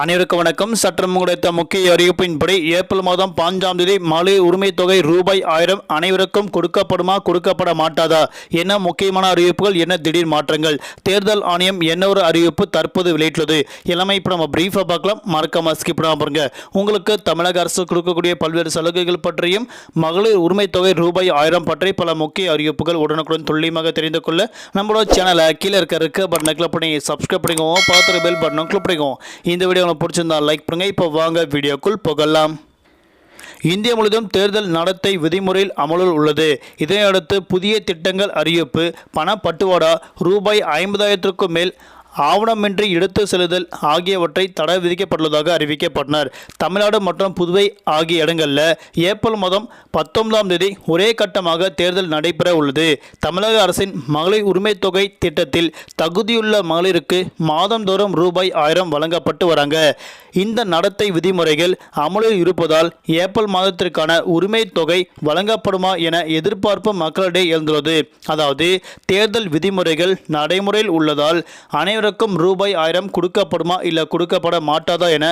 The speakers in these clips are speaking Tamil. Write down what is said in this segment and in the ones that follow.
அனைவருக்கும் வணக்கம். சற்று கிடைத்த முக்கிய அறிவிப்பின்படி ஏப்ரல் மாதம் பாஞ்சாம் தேதி மகளிர் உரிமை தொகை ரூபாய் ஆயிரம் அனைவருக்கும் கொடுக்கப்படுமா கொடுக்கப்பட மாட்டாதா? என்ன முக்கியமான அறிவிப்புகள் என்ன திடீர் மாற்றங்கள்? தேர்தல் ஆணையம் என்ன ஒரு அறிவிப்பு தற்போது வெளியிட்டுள்ளது? எல்லாமே இப்போ நம்ம பிரீஃபாக பார்க்கலாம். மறக்காம ஸ்கிப் பண்ணாம பாருங்க உங்களுக்கு தமிழக அரசு கொடுக்கக்கூடிய பல்வேறு சலுகைகள் பற்றியும் மகளிர் உரிமை தொகை ரூபாய் ஆயிரம் பற்றி பல முக்கிய அறிவிப்புகள் உடனுக்குடன் துல்லியமாக தெரிந்து கொள்ள நம்மளோட சேனலை கீழே இருக்க இருக்க பட்டனை கிளிக் பண்ணி சப்ஸ்கிரைப் பண்ணிக்கோங்க. பார்த்துட்டு பெல் பட்டனும் கிளிக் பண்ணிக்கோங்க. இந்த வீடியோ உங்களுக்கு பிடிச்சிருந்தா லைக் பண்ணுங்கள் இப்போ வாங்க வீடியோக்குள் புகழலாம் இந்தியா முழுவதும் தேர்தல் நடத்தை விதிமுறையில் அமலில் உள்ளது. இதனையடுத்து புதிய திட்டங்கள் அறிவிப்பு. பணப்பட்டுவாடா ரூபாய் ஐம்பதாயிரத்திற்கும் மேல் ஆவணமின்றி எடுத்து செல்லுதல் ஆகியவற்றை தடை விதிக்கப்பட்டுள்ளதாக அறிவிக்கப்பட்டனர். தமிழ்நாடு மற்றும் புதுவை ஆகிய இடங்களில் ஏப்ரல் மாதம் பத்தொன்பதாம் தேதி ஒரே கட்டமாக தேர்தல் நடைபெற உள்ளது. தமிழக அரசின் மகளிர் உரிமை தொகை திட்டத்தில் தகுதியுள்ள மகளிருக்கு மாதந்தோறும் ரூபாய் ஆயிரம் வழங்கப்பட்டு வராங்க. இந்த நடத்தை விதிமுறைகள் அமலில் இருப்பதால் ஏப்ரல் மாதத்திற்கான உரிமை தொகை வழங்கப்படுமா என எதிர்பார்ப்பு மக்களிடையே எழுந்துள்ளது. அதாவது தேர்தல் விதிமுறைகள் நடைமுறையில் உள்ளதால் அனைவருக்கும் ரூபாய் ஆயிரம் கொடுக்கப்படுமா இல்லை கொடுக்கப்பட மாட்டாதா என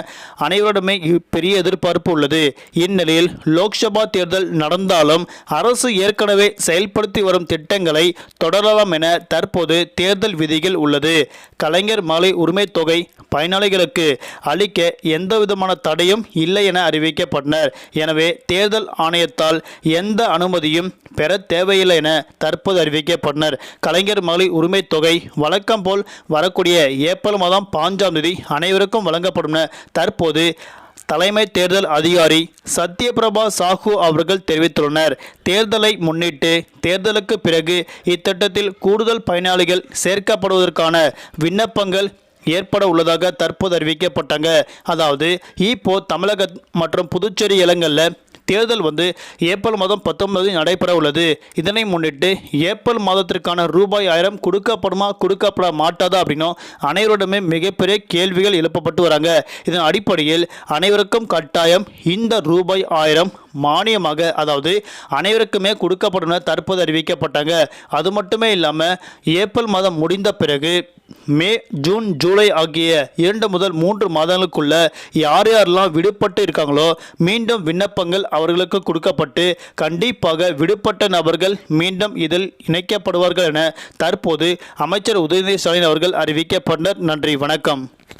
அனைவரிடமே பெரிய எதிர்பார்ப்பு உள்ளது. இந்நிலையில் லோக்சபா தேர்தல் நடந்தாலும் அரசு ஏற்கனவே செயல்படுத்தி வரும் திட்டங்களை தொடரலாம் என தற்போது தேர்தல் விதிகள் உள்ளது. கலைஞர் மாலை உரிமை தொகை பயனாளிகளுக்கு அளிக்க எந்த விதமான தடையும் இல்லை என அறிவிக்கப்பட்டனர். எனவே தேர்தல் ஆணையத்தால் எந்த அனுமதியும் பெற தேவையில்லை என தற்போது அறிவிக்கப்பட்டனர். கலைஞர் மகளிர் உரிமை தொகை வழக்கம் போல் வரக்கூடிய ஏப்ரல் மாதம் பாஞ்சாம் தேதி அனைவருக்கும் வழங்கப்படும் தற்போது தலைமை தேர்தல் அதிகாரி சத்யபிரபா சாஹூ அவர்கள் தெரிவித்துள்ளனர். தேர்தலை முன்னிட்டு தேர்தலுக்கு பிறகு இத்திட்டத்தில் கூடுதல் பயனாளிகள் சேர்க்கப்படுவதற்கான விண்ணப்பங்கள் ஏற்பட உள்ளதாக தற்போது அறிவிக்கப்பட்டாங்க. அதாவது இப்போ தமிழக மற்றும் புதுச்சேரி இடங்களில் தேர்தல் வந்து ஏப்ரல் மாதம் பத்தொன்பது நடைபெற உள்ளது. இதனை முன்னிட்டு ஏப்ரல் மாதத்திற்கான ரூபாய் ஆயிரம் கொடுக்கப்படுமா கொடுக்கப்பட மாட்டாதா அப்படின்னும் அனைவரிடமே மிகப்பெரிய கேள்விகள் எழுப்பப்பட்டு வராங்க. இதன் அடிப்படையில் அனைவருக்கும் கட்டாயம் இந்த ரூபாய் ஆயிரம் மானியமாக அதாவது அனைவருக்குமே கொடுக்கப்படும் என தற்போது அறிவிக்கப்பட்டாங்க. அது மட்டுமே இல்லாமல் ஏப்ரல் மாதம் முடிந்த பிறகு மே ஜூன் ஜூலை ஆகிய இரண்டு முதல் மூன்று மாதங்களுக்குள்ள யார் யாரெல்லாம் விடுபட்டு இருக்காங்களோ மீண்டும் விண்ணப்பங்கள் அவர்களுக்கு கொடுக்கப்பட்டு கண்டிப்பாக விடுபட்ட நபர்கள் மீண்டும் இதில் இணைக்கப்படுவார்கள் என தற்போது அமைச்சர் உதயநிதி ஸ்டாலின் அவர்கள் அறிவிக்கப்பட்டனர். நன்றி வணக்கம்.